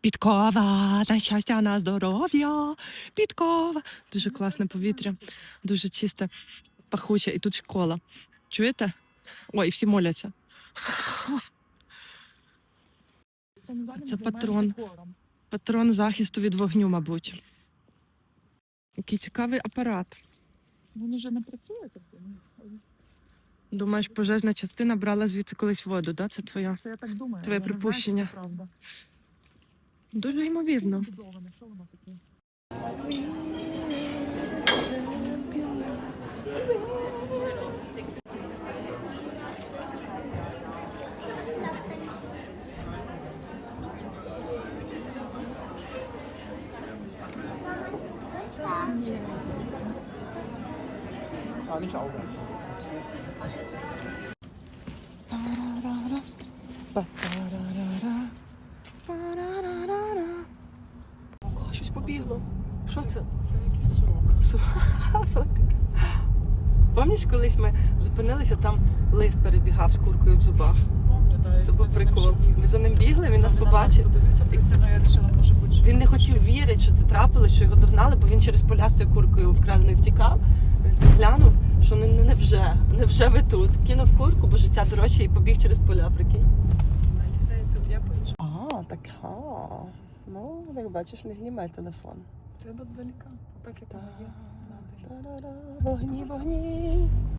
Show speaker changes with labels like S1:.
S1: Підкова, на щастя, на здоров'я. Підкова. Дуже класне повітря, дуже чисте, пахуче. І тут школа. Чуєте? Ой, всі моляться.
S2: це
S1: патрон. Патрон захисту від вогню, мабуть. Який цікавий апарат.
S2: Він уже не працює так думаю.
S1: Думаєш, пожежна частина брала звідси колись воду, да? Це твоя?
S2: Це я так думаю.
S1: Твоє
S2: я не знаю,
S1: припущення.
S2: це правда.
S1: Дуже ймовірно.
S2: Збудоване, що воно таке?
S1: Пам'ятаєш, колись ми зупинилися, там лист перебігав з куркою в зубах. Це був прикол. Ми за ним бігли, він нас побачив. Він не хотів вірити, що це трапилось, що його догнали, бо він через поля з цією куркою вкраденою втікав. Він глянув, що не, не, не вже, не вже ви тут. Кинув курку, бо життя дорожче і побіг через поля, прикинь. А, так, а. Ну, як бачиш, не знімай телефон.
S2: Треба здалека. Поки там є.
S1: Та-да-да, Вогні, вогні.